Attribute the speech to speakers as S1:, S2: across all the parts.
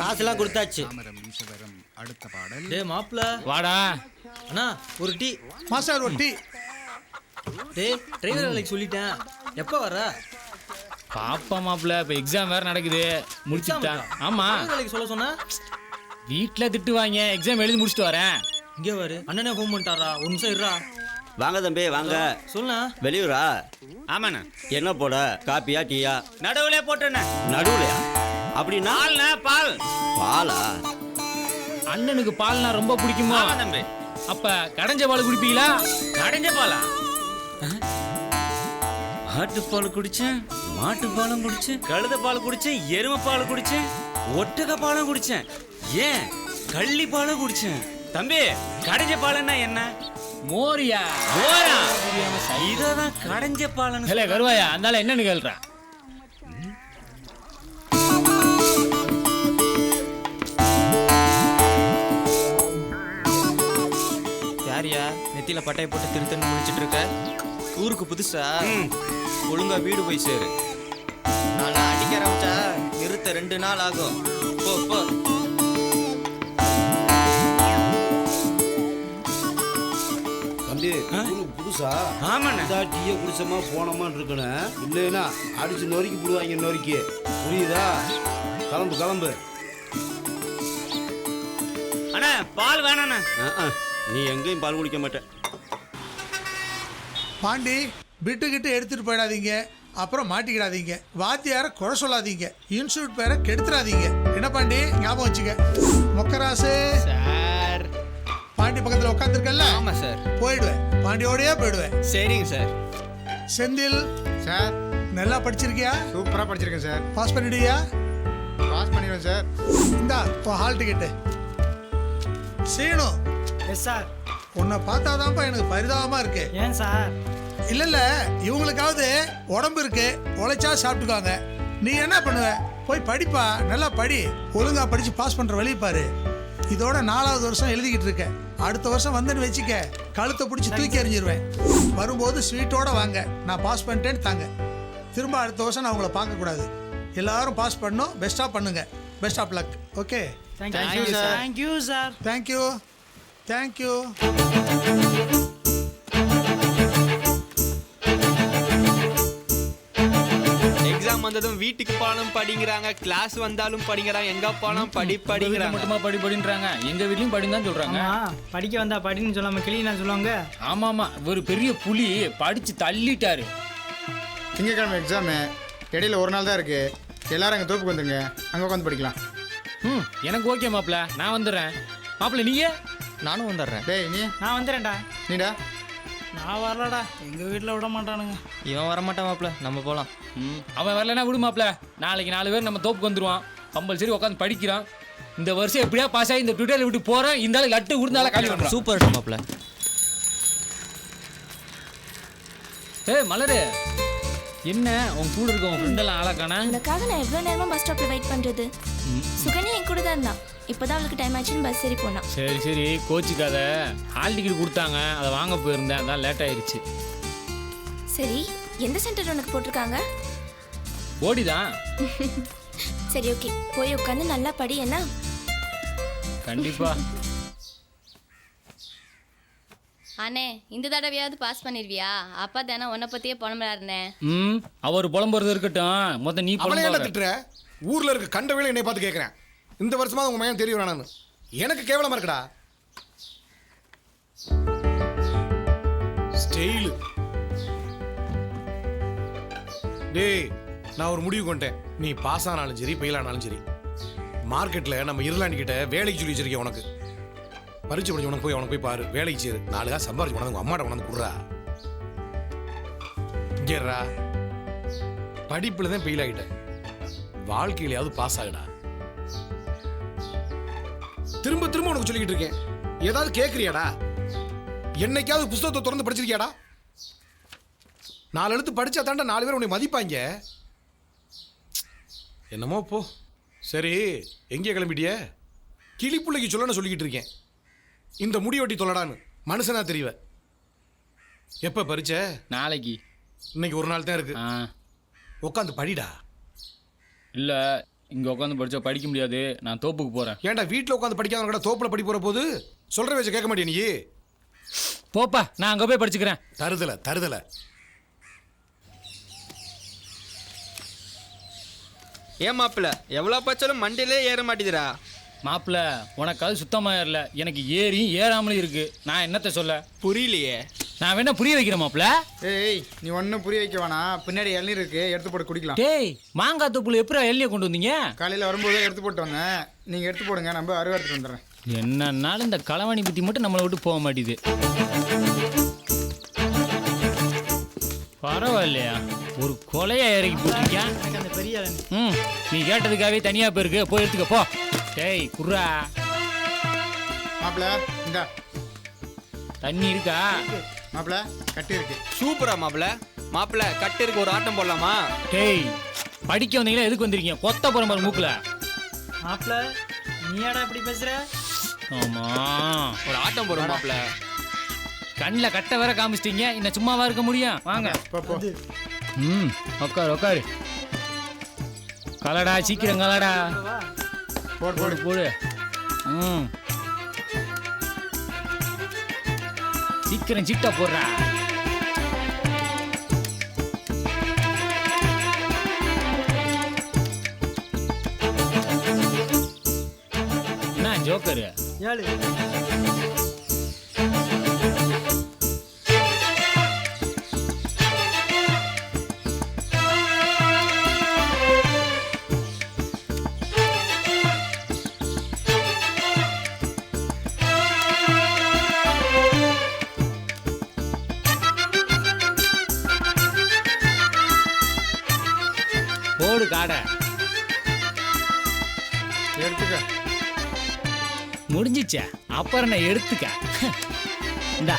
S1: காசுலாம் கொடுத்தாச்சு.
S2: அடுத்த பாடல்.
S1: டேய் மாப்பிள
S3: வாடா.
S1: அண்ணா ஒரு டீ.
S4: மாஸ்டர் ஒரு டீ.
S1: டேய் டிரைவர் வேலைக்கு சொல்லிட்டேன். எப்போ வர
S3: பாப்பா மாப்பிள்ள இப்போ எக்ஸாம் வேற நடக்குது. முடிச்சுட்டேன் ஆமா.
S1: வேலைக்கு சொல்ல சொன்னா?
S3: வீட்டில் திட்டுவாங்க எக்ஸாம் எழுதி முடிச்சுட்டு வரேன்.
S1: இங்கே வரு அண்ணனே ஃபோன் பண்ணிட்டாரா? ஒரு நிமிஷம் இருடா.
S5: வாங்க தம்பி வாங்க.
S1: சொல்லுண்ணா.
S5: வெளியூரா?
S3: ஆமாண்ணா.
S5: என்ன போட? காப்பியா டீயா?
S3: நடுவுல போட்டேண்ணே.
S5: நடுவுலையா? அப்படின்னா
S3: பால்ண்ணா பால்.
S5: பாலா?
S3: அண்ணனுக்கு பால்னா ரொம்ப பிடிக்குமா? தம்பி. அப்ப கடைஞ்ச பால் குடிப்பீங்களா? கடைஞ்ச பாலா?
S6: ஆட்டுப்பால் குடிச்சேன் மாட்டுப்பாலும் குடிச்சேன் கழுத பால் குடிச்சேன் எருமை பால் குடிச்சேன். ஒட்டக பாலும் குடிச்சேன் ஏன்? கள்ளி பாலும் குடிச்சேன். தம்பி கடைஞ்ச பாலுன்னா என்ன?
S3: மோரியா.
S6: ஓரா இததான் கடைஞ்ச பாலன்னு
S3: ஹலே கருவாயா அதனால என்னன்னு கேள்றேன்
S1: யாரியா நெத்தியில பட்டையை போட்டு திருத்தன்னு முடிச்சிட்டு இருக்க ஊருக்கு புதுசா? ஒழுங்கா வீடு போய் சேரு. நான் அடிக்க ஆரம்பிச்சா நிறுத்த ரெண்டு நாள் ஆகும். போ போ.
S7: தம்பி ஊருக்கு புதுசா?
S6: ஆமாண்ணே.
S7: டீயை குடிச்சோமா போனோமான்னு இருக்கணும் இல்லைன்னா அடிச்சு நொறுக்கி போடுவாங்க நொறுக்கி. புரியுதா? கிளம்பு கிளம்பு.
S6: அண்ணா பால் வேணாண்ணே.
S5: நீ எங்கேயும் பால் குடிக்க மாட்டேன்.
S4: பாண்டி பிட்டு கிட்ட எடுத்துட்டு போயிடாதீங்க. அப்புறம் மாட்டிக்கிடாதீங்க. வாத்தியார குறை சொல்லாதீங்க. இன்ஸ்டியூட் பேரை கெடுத்துறாதீங்க. என்ன பாண்டி? ஞாபகம் வச்சுக்க. மொக்கராசு.
S1: சார்.
S4: பாண்டி பக்கத்துல உட்காந்துருக்கல
S1: ஆமா சார்.
S4: போயிடுவேன். பாண்டியோடயே போயிடுவேன்.
S1: சரிங்க சார்.
S4: செந்தில்
S2: சார்.
S4: நல்லா படிச்சிருக்கியா?
S2: சூப்பராக படிச்சிருக்கேன் சார்.
S4: பாஸ் பண்ணிடுயா
S2: பாஸ் பண்ணிடுவேன் சார்.
S4: இந்தா இப்போ hall ticket Seenu
S8: yes sir
S4: உன்னை பார்த்தாதான்ப்பா எனக்கு பரிதாபமா இருக்கு.
S8: ஏன் சார்
S4: இல்ல இல்ல இவங்களுக்காவது உடம்பு இருக்கு உழைச்சா சாப்பிட்டுக்காங்க நீ என்ன பண்ணுவ? போய் படிப்பா நல்லா படி. ஒழுங்கா படிச்சு பாஸ் பண்ற வழி பாரு. இதோட நாலாவது வருஷம் எழுதிக்கிட்டு இருக்க. அடுத்த வருஷம் வந்தேன்னு வச்சுக்க கழுத்தை பிடிச்சி தூக்கி எறிஞ்சிருவேன். வரும்போது ஸ்வீட்டோட வாங்க. நான் பாஸ் பண்ணிட்டேன்னு தாங்க. திரும்ப அடுத்த வருஷம் நான் உங்களை பார்க்கக்கூடாது எல்லாரும் பாஸ் பண்ணணும் பெஸ்ட்டாக பண்ணுங்க. Best of luck okay
S8: thank you sir thank you sir
S4: thank you thank you
S1: exam வந்ததும் வீட்டுக்கு போனாலும் படிங்கிறாங்க கிளாஸ் வந்தாலும் படிங்கிறாங்க எங்க போனாலும் படி
S3: வீட்டுல
S1: படிங்கிறாங்க.
S3: மட்டுமா படி படின்றாங்க. எங்க வீட்லயும் படின்னு தான் சொல்றாங்க.
S8: ஆமா படிக்க வந்தா படின்னு சொல்லாம கிளீனா சொல்லுவாங்க.
S3: ஆமா ஆமா ஒரு பெரிய புலி படிச்சு தள்ளிட்டாரு.
S2: திங்கக்கிழமை எக்ஸாமு இடையில ஒரு நாள் தான் இருக்கு. எல்லாரும் அங்கே தோப்புக்கு வந்துருங்க. அங்கே உட்காந்து படிக்கலாம்.
S3: ம் எனக்கு ஓகே மாப்ள நான் வந்துடுறேன். மாப்ள நீங்க
S1: நானும் வந்துடுறேன்.
S2: டேய் நீ?
S8: நான் வந்துடுறேன்டா.
S2: நீடா?
S8: நான் வரலடா. எங்க வீட்டில் விட மாட்டானுங்க.
S1: இவன் வரமாட்டான் மாப்ள நம்ம போலாம்.
S3: ம், அவன் வரலனா விடு மாப்ள நாளைக்கு நாலு பேர் நம்ம தோப்புக்கு வந்துருவான். கம்பல்சரி உட்காந்து படிக்கிறான். இந்த வருஷம் எப்படியா பாஸ் ஆகி இந்த டுட்டோரியல் விட்டு போறேன்? இந்த ஆளு லட்டு விடுந்தால காலி பண்றான்.
S1: சூப்பர் மாப்ள
S3: ஏய் மலரு. என்ன? உன் கூட இருக்க உன் ஃப்ரெண்டெல்லாம் ஆளாக்கானா?
S9: உனக்காக நான் எவ்வளோ நேரமா பஸ் ஸ்டாப்ல வெயிட் பண்றது? சுகன்யா என் கூட தான் இருந்தான். இப்போதான் அவளுக்கு டைம் ஆச்சுன்னு பஸ் ஏறி போனான்.
S3: சரி சரி. கோச்சிக்காத. ஹால் டிக்கெட் கொடுத்தாங்க. அதை வாங்க போயிருந்தேன். அதான் லேட் ஆயிருச்சு.
S9: சரி எந்த சென்டர் உனக்கு போட்டிருக்காங்க?
S3: ஓடிதான்.
S9: சரி ஓகே போய் உட்காந்து நல்லா படி என்ன?
S3: கண்டிப்பா.
S10: அண்ணே இந்த தடவையாவது பாஸ் பண்ணிருவியா? அப்பா தானே உன்னை பத்தியே புலம்புறாருண்ணே
S3: ம் அவர் புலம்புறது இருக்கட்டும். மொத்தம் நீ
S11: அவளை என்ன
S3: புலம்புற?
S11: திட்டுற? ஊர்ல இருக்க கண்ட வேலை என்னை பார்த்து கேட்குறேன் இந்த வருஷமா உங்க மகன் தெரிய வேணான்னு எனக்கு கேவலமா இருக்குடா. ஸ்டைலு. டேய் நான் ஒரு முடிவு கொண்டேன். நீ பாஸ் ஆனாலும் சரி ஃபெயில் ஆனாலும் சரி. மார்க்கெட்டில் நம்ம இருலாண்டு கிட்ட வேலைக்கு சொல்லி வச்சிருக்கேன் உனக்கு? பறிச்சு படிச்சு உனக்கு போய் உனக்கு போய் பாரு. வேலைக்கு சேரு. நாலு காசு சம்பாரிச்சு உனக்கு உங்கள் அம்மாட்ட உனக்கு கொடுறா. இங்கேறா படிப்புல தான் ஃபெயில் ஆகிட்டேன் வாழ்க்கையிலையாவது பாஸ் ஆகுடா. திரும்ப திரும்ப உனக்கு சொல்லிக்கிட்டு இருக்கேன். ஏதாவது கேட்குறியாடா என்னைக்காவது புஸ்தகத்தை திறந்து படிச்சிருக்கியாடா? நாலு எழுத்து படிச்சா தாண்டா நாலு பேர் உன்னை மதிப்பாங்க. என்னமோ போ. சரி எங்கே கிளம்பிட்டிய? கிளிப்புள்ளைக்கு சொல்லணும்னு சொல்லிக்கிட்டு இருக்கேன். இந்த முடி வெட்டி தொல்லடான்னு மனுஷனா தெரியவ எப்போ பறிச்ச?
S3: நாளைக்கு.
S11: இன்னைக்கு ஒரு நாள் தான் இருக்கு. உட்காந்து படிடா.
S3: இல்லை இங்கே உட்காந்து படிச்சா படிக்க முடியாது. நான் தோப்புக்கு போகிறேன்
S11: ஏன்டா வீட்டில் உட்காந்து படிக்காதவங்க கூட தோப்புல படி போற போது சொல்ற வச்சு கேட்க மாட்டியா நீ?
S3: போப்பா நான் அங்கே போய் படிச்சுக்கிறேன்.
S11: தருதல தருதல.
S1: ஏன் மாப்பிள்ள எவ்வளோ பச்சாலும் மண்டையிலே ஏற மாட்டேதுடா.
S3: மாப்பிள்ள உனக்கு அது சுத்தமாக ஏறல. எனக்கு ஏறியும் ஏறாமலும் இருக்கு. நான் என்னத்த சொல்ல?
S1: புரியலையே.
S3: நான் வேணா புரிய வைக்கிறேன் மாப்பிள்ள.
S2: ஏய் நீ ஒன்றும் புரிய வைக்க வேணாம். பின்னாடி இளநீர் இருக்கு எடுத்து போட்டு குடிக்கலாம்.
S3: டேய் மாங்காய் தொப்புல எப்படி எல்லையை கொண்டு வந்தீங்க?
S2: காலையில் வரும்போது எடுத்து போட்டு வந்தேன். நீங்கள் எடுத்து போடுங்க நம்ம அருவா எடுத்துட்டு வந்துடுறேன்.
S3: என்னன்னாலும் இந்த களவாணி புத்தி மட்டும் நம்மளை விட்டு போக மாட்டேது. பரவாயில்லையா? ஒரு கொலையா இறக்கி போட்டிருக்கேன்
S12: அந்த பெரிய.
S3: ம் நீ கேட்டதுக்காகவே தனியா போயிருக்கு. போய் எடுத்துக்க போ. டேய் குர்ரா
S2: மாப்பிள்ள இந்தா.
S3: தண்ணி இருக்கா?
S2: மாப்பிள்ள கட்டி இருக்கு.
S1: சூப்பரா மாப்பிள்ள மாப்பிள்ள கட்டு இருக்கு ஒரு ஆட்டம் போடலாமா?
S3: டேய் படிக்க வந்தீங்களா? எதுக்கு வந்திருக்கீங்க? கொத்த போற மாதிரி மூக்குல.
S12: மாப்பிள்ள நீயாடா இப்படி பேசுற?
S3: ஆமா.
S1: ஒரு ஆட்டம் போடுவோம் மாப்பிள்ள
S3: கண்ணில் கட்ட வேற காமிச்சிட்டீங்க. இன்னும் சும்மாவா இருக்க முடியும்? வாங்க. ம் உட்காரு உட்காரு கலடா சீக்கிரம் கலடா.
S2: போடு.
S3: போடு
S2: போடு.
S3: ம். சீக்கிரம் சீட்டா போடுறா. என்ன ஜோக்கரு?
S12: ஏழு
S3: முடிஞ்சிச்சே. அப்புறம் நான் எடுத்துக்க. இந்தா.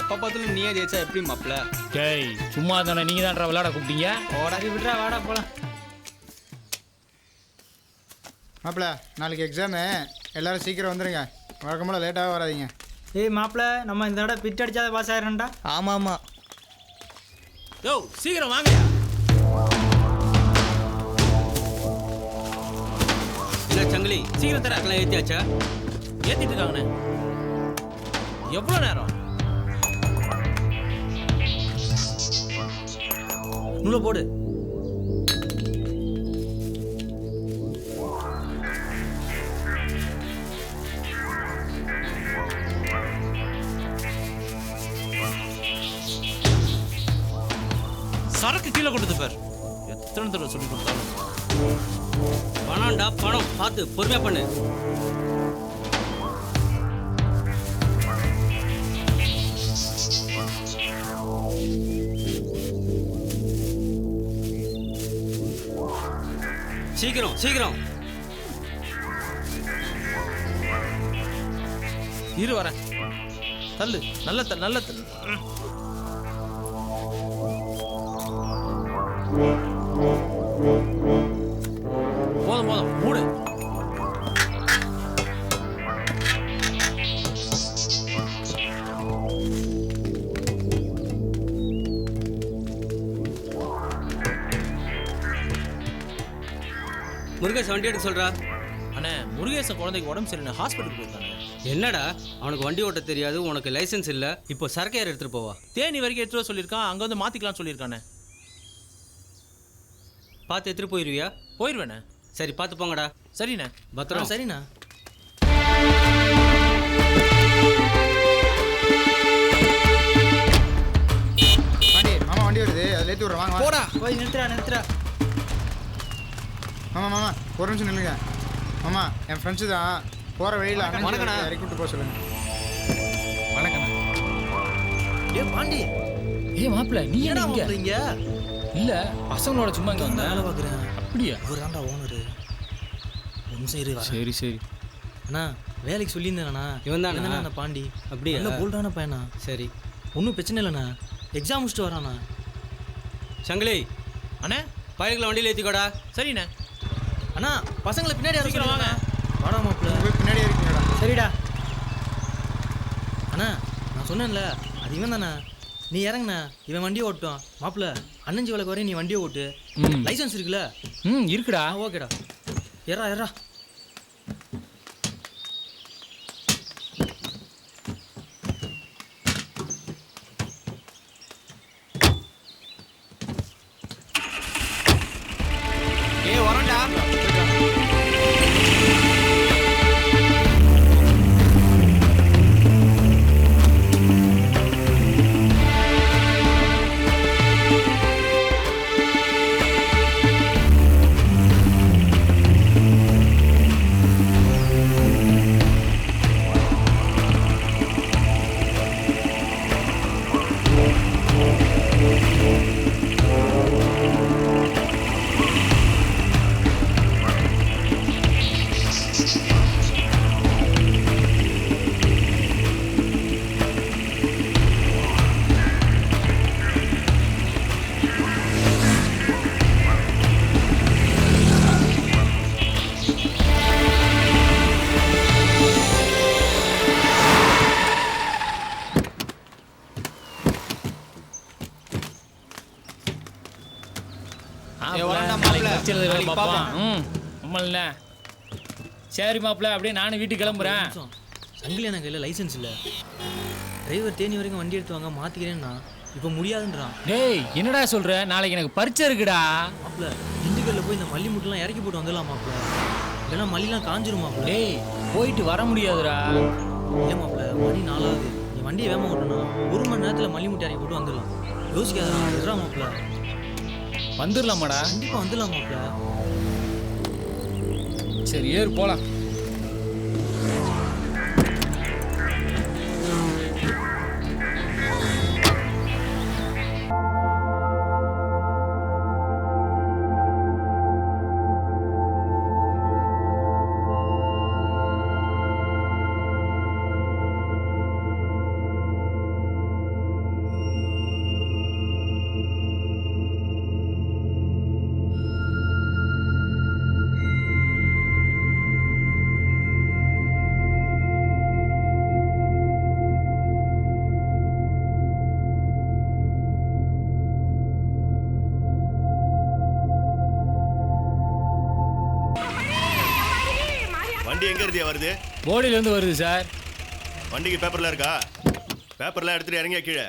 S1: எப்ப பார்த்தாலும் நீயே ஜெயிச்சா எப்படி மாப்பிள்ள
S3: டேய் சும்மா தானே நீங்க தான் விளையாட கூப்பிட்டீங்க?
S12: சரி விட்றா வாடா போலாம்.
S2: மாப்பிள்ள நாளைக்கு எக்ஸாமு எல்லாரும் சீக்கிரம் வந்துடுங்க வழக்கம்போல லேட்டாக வராதீங்க.
S12: ஏய் மாப்பிள்ள நம்ம இந்த தடவை பிட் அடிச்சாத பாஸ் ஆயிரம்டா
S1: ஆமா ஆமா
S13: யோ சீக்கிரம் வாங்க. இல்லை சங்கிலி. சீக்கிரம் தர அக்கெல்லாம் ஏத்தியாச்சா? ஏத்திட்டு இருக்காங்கண்ணே எவ்வளோ நேரம்? நூலை போடு. சரக்கு கீழே கொடுத்து பேர். எத்தனை தடவை சொல்லி கொடுத்தாலும். பணம்டா பணம். பார்த்து பொறுமையா பண்ணு. சீக்கிரம் சீக்கிரம். இரு வர. தள்ளு. நல்ல தள்ளு நல்ல தள்ளு Yeah.
S14: முருகேஷ் வண்டி எடுக்க சொல்றா?
S13: அண்ணே முருகேசன் குழந்தைக்கு உடம்பு சரியில்லை ஹாஸ்பிட்டல் போயிருக்கானே
S14: என்னடா? அவனுக்கு வண்டி ஓட்ட தெரியாது உனக்கு லைசென்ஸ் இல்ல. இப்போ சரக்கு யார் எடுத்துட்டு போவா.
S13: தேனி வரைக்கும் எடுத்துட்டு வர சொல்லியிருக்கான் அங்கே வந்து மாற்றிக்கலாம்னு சொல்லியிருக்கானே.
S14: பார்த்து எடுத்துட்டு போயிருவியா?
S13: போயிடுவேண்ணே
S14: சரி பார்த்து போங்கடா.
S13: சரிண்ணே.
S14: பத்திரம்.
S13: சரிண்ணா.
S2: பாண்டி மாமா வண்டி வருது அதில் ஏற்றி விட்றேன் வாங்க போடா.
S12: போய் நிறுத்துறா நிறுத்துறா
S2: மாமா மாமா ஒரு நிமிஷம் நில்லுங்க. மாமா என் ஃப்ரெண்ட்ஸு தான் போகிற வழியில்
S1: வணக்கண்ணா.
S2: இறக்கி விட்டு போக சொல்லுங்க.
S3: வணக்கம்
S13: ஏ பாண்டி.
S3: ஏய் மாப்பிள்ள நீ என்ன இங்க? இல்ல பசங்களோட சும்மா இங்க வந்த
S13: வேலை பார்க்குறேன்.
S3: அப்படியா?
S13: இவர் தான்டா ஓனரு வரேன்.
S3: சரி சரி.
S13: அண்ணா வேலைக்கு சொல்லியிருந்தேண்ணா
S14: இவன் தானா?
S13: அந்த பாண்டி?
S14: அப்படியா?
S13: நல்ல போல்டான பையனா
S14: சரி.
S13: ஒன்றும் பிரச்சனை இல்லைண்ணா. எக்ஸாம் முடிச்சுட்டு வராண்ணா
S14: சங்கிலி.
S13: அண்ணே?
S14: பயிர்களை வண்டியில் ஏற்றிக்கோடா
S13: சரிண்ணே. அண்ணா பசங்களை பின்னாடி சீக்கிரம் வாங்க. வாடா மாப்பிள்ள.
S2: போய் பின்னாடி இருக்கீங்கடா.
S12: சரிடா.
S13: அண்ணா நான் சொன்னேன்ல அது இவன் தானே
S8: நீ இறங்குண்ணா இவன் வண்டியை ஓட்டுவான். மாப்பிள்ள அண்ணஞ்சி விளக்கு வரையும் நீ வண்டியை ஓட்டு.
S3: ம்.
S8: லைசன்ஸ் இருக்குல்ல?
S3: ம் இருக்குடா.
S8: ஓகேடா. எறா எறா
S3: பார்ப்போம். ம் ஆமாம்ல சரி மாப்பிள்ள அப்படியே நானும் வீட்டுக்கு கிளம்புறேன்.
S8: சங்கிலி எனக்கு கையில் லைசன்ஸ் இல்லை. டிரைவர் தேனி வரைக்கும் வண்டி எடுத்து வாங்க மாற்றிக்கிறேன்னா இப்போ முடியாதுன்றான்.
S3: டேய் என்னடா சொல்ற? நாளைக்கு எனக்கு பரீட்சை இருக்குடா.
S8: மாப்பிள்ள திண்டுக்கல்ல போய் இந்த மல்லி முட்டெல்லாம் இறக்கி போட்டு வந்துடலாம் மாப்பிள்ள. இல்லைன்னா மல்லிலாம் காஞ்சிரும் மாப்பிள்ள.
S3: டேய் போயிட்டு வர முடியாதுடா.
S8: இல்லை மாப்பிள்ள மணி நாலாவது நீ வண்டியை வேகமாக ஓட்டணும் ஒரு மணி நேரத்தில் மல்லி முட்டை இறக்கி போட்டு வந்துடலாம். யோசிக்காதடா விட்றா மாப்பிள்ள.
S3: வந்துடலாமாடா?
S8: கண்டிப்பாக வந்துடலாம் மாப்பிள்ள.
S3: சரி ஏறு போலாம்.
S15: வருது?
S3: போடியில இருந்து வருது சார்.
S15: வண்டிக்கு பேப்பர்ல இருக்கா? பேப்பர்லாம் எடுத்துட்டு இறங்கியா கீழே?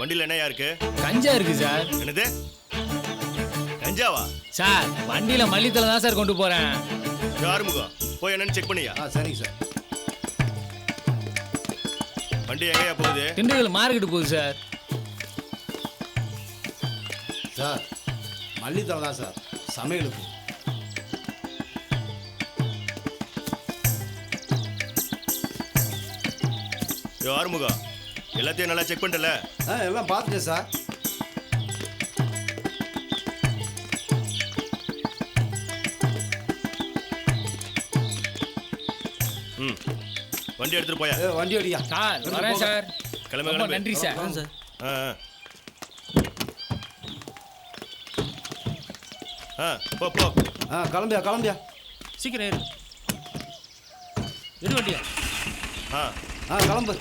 S15: வண்டியில் என்னையா இருக்கு?
S3: கஞ்சா இருக்கு சார்.
S15: என்னது? கஞ்சாவா?
S3: சார் வண்டியில மல்லித்தலை தான் சார் கொண்டு போறேன்.
S15: ஆறுமுகம். போய் என்னன்னு செக் பண்ணியா?
S7: ஆ சரிங்க சார்.
S15: வண்டி எங்கேயா போகுது?
S3: திண்டுக்கல் மார்க்கெட்டு போகுது சார்
S7: சார் மல்லித்தலை தான் சார். சமையலுக்கு
S15: ஆறுமுகம் எல்லாத்தையும் நல்லா செக் பண்ணிட்டல?
S7: ஆ எல்லாம் பார்த்துட்டேன் சார்.
S15: வண்டி எடுத்துட்டு போயா?
S7: ஏ, வண்டி அடியா
S3: சார் வரேன் சார்.
S15: கிளம்பு
S3: ரொம்ப
S15: கிளம்பு.
S3: நன்றி சார்.
S8: சார்.
S15: ஆ ஆ. ஆ போ போ.
S7: ஆ கிளம்பியா கிளம்பியா?
S3: சீக்கிரம் ஏறு. எடு வண்டியா.
S15: ஆ.
S7: ஆ கிளம்பு.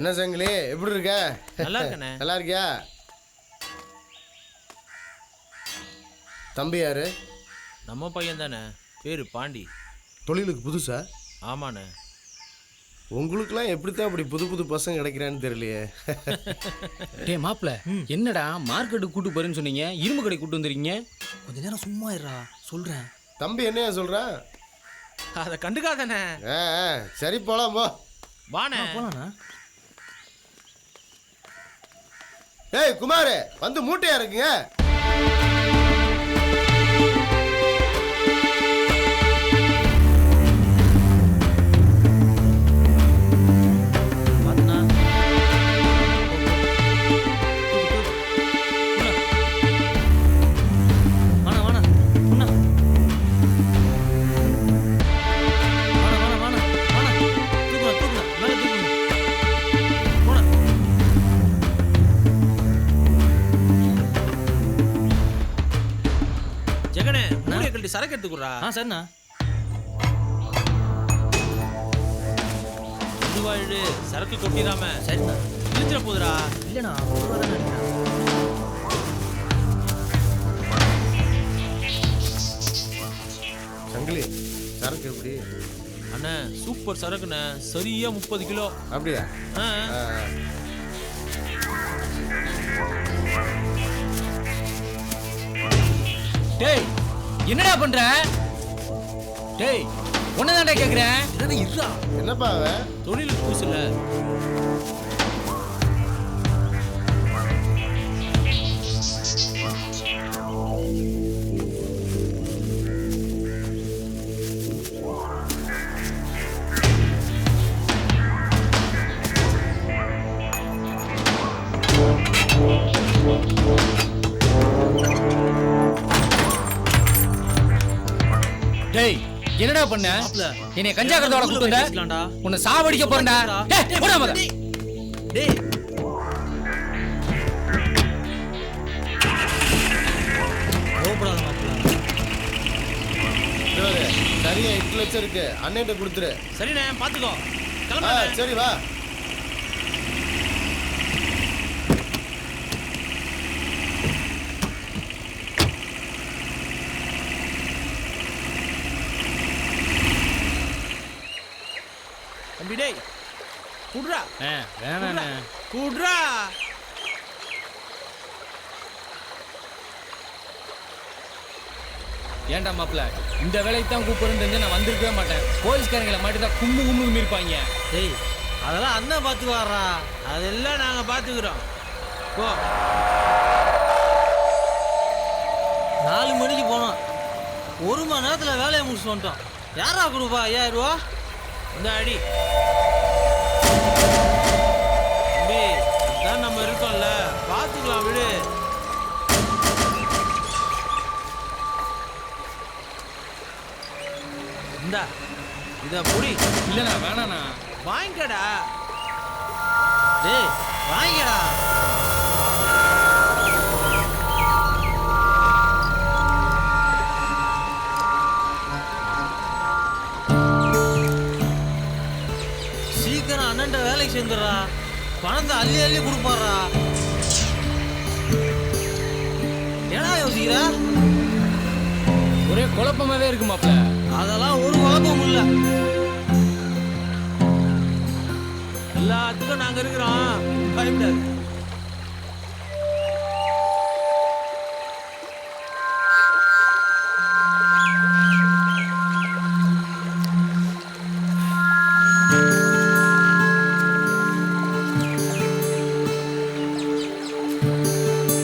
S16: என்ன சங்கிலி? எப்படி இருக்க?
S13: நல்லா இருக்கண்ணே.
S16: நல்லா இருக்கியா தம்பி யாரு?
S13: நம்ம பையன் தானே பேரு பாண்டி.
S16: தொழிலுக்கு புதுசா?
S13: ஆமாண்ணே.
S16: உங்களுக்குலாம் எப்படித்தான் அப்படி புது புது பசங்க கிடைக்கிறான்னு தெரியலையே.
S3: டேய் மாப்பிள்ள என்னடா மார்க்கெட்டுக்கு கூட்டு போறேன்னு சொன்னீங்க? இரும்பு கடை கூட்டு வந்துருக்கீங்க?
S8: கொஞ்ச நேரம் சும்மா இருடா. சொல்கிறேன்
S16: தம்பி என்னையா சொல்றான்
S13: அதை கண்டுக்காதண்ணே.
S16: ஆ ஆ, சரி போலாம் போ.
S13: வாண்ணே.
S8: போலாண்ணா.
S16: ஏய் குமார் வந்து மூட்டையா இருக்குங்க?
S13: எடுத்துக்குறா
S8: ஆ சரிண்ணா.
S13: இதுவாயிடு சரக்கு கொட்டிடாம.
S8: சரிண்ணா.
S13: இழுத்துற போதுடா.
S8: இல்லைண்ணா
S11: சங்கிலி சரக்கு எப்படி?
S13: அண்ணே சூப்பர் சரக்குண்ணே. சரியா முப்பது கிலோ.
S11: அப்படியா?
S13: ஆ.
S3: டேய் என்னடா பண்ற? டேய் உன்னதான்டா கேக்குறேன்.
S13: என்னடா இருடா
S11: என்னப்பா அவன்?
S13: தொழில் பூசுல
S3: என்னடா பண்ண? என்னை கஞ்சா கருத்தோட கூட்டு வந்த
S13: பேசலாம்டா.
S3: உன்னை சாவடிக்க போறேன்டா. டேய் போடா மத
S13: டேய்
S8: கோபப்படாத மாப்பிள்ள.
S11: சரியா எட்டு லட்சம் இருக்கு. அண்ணன்ட்ட கொடுத்துரு.
S13: சரிண்ணே பாத்துக்கோ.
S11: சரி வா
S13: தம்பி டேய் குட்ரா.
S3: வேணாண்ணே.
S13: குட்ரா.
S3: ஏன்டா மாப்பிள்ள இந்த வேலைக்கு தான் தெரிஞ்சா நான் வந்திருக்கவே மாட்டேன். போலீஸ்காரங்களை மட்டும் தான் கும்மு கும்மி இருப்பாங்க
S8: டேய் அதெல்லாம் அண்ணன் பார்த்துக்குவாரா
S13: அதெல்லாம் நாங்க பாத்துக்கிறோம். போ.
S8: நாலு மணிக்கு போனோம். ஒரு மணி நேரத்தில் வேலையை முடிச்சுட்டு வந்துட்டோம். யாரா கொடுப்பா ஐயாயிரம் ரூபா?
S13: இந்த அடி இந்தா இத புடி.
S3: இல்லைண்ணா வேணாண்ணா.
S13: வாங்கிக்கடா.
S8: டேய் வாங்கிடா வேலைக்கு சேர்ந்துடுறா பணத்தை அள்ளி அள்ளி கொடுப்பாரா ஏடா யோசிக்கிற?
S3: ஒரே குழப்பமாவே இருக்கு மாப்பிள்ள.
S8: அதெல்லாம் ஒரு குழப்பமும் இல்லை.
S13: எல்லாத்துக்கும் நாங்க இருக்கிறோம். பயப்படாது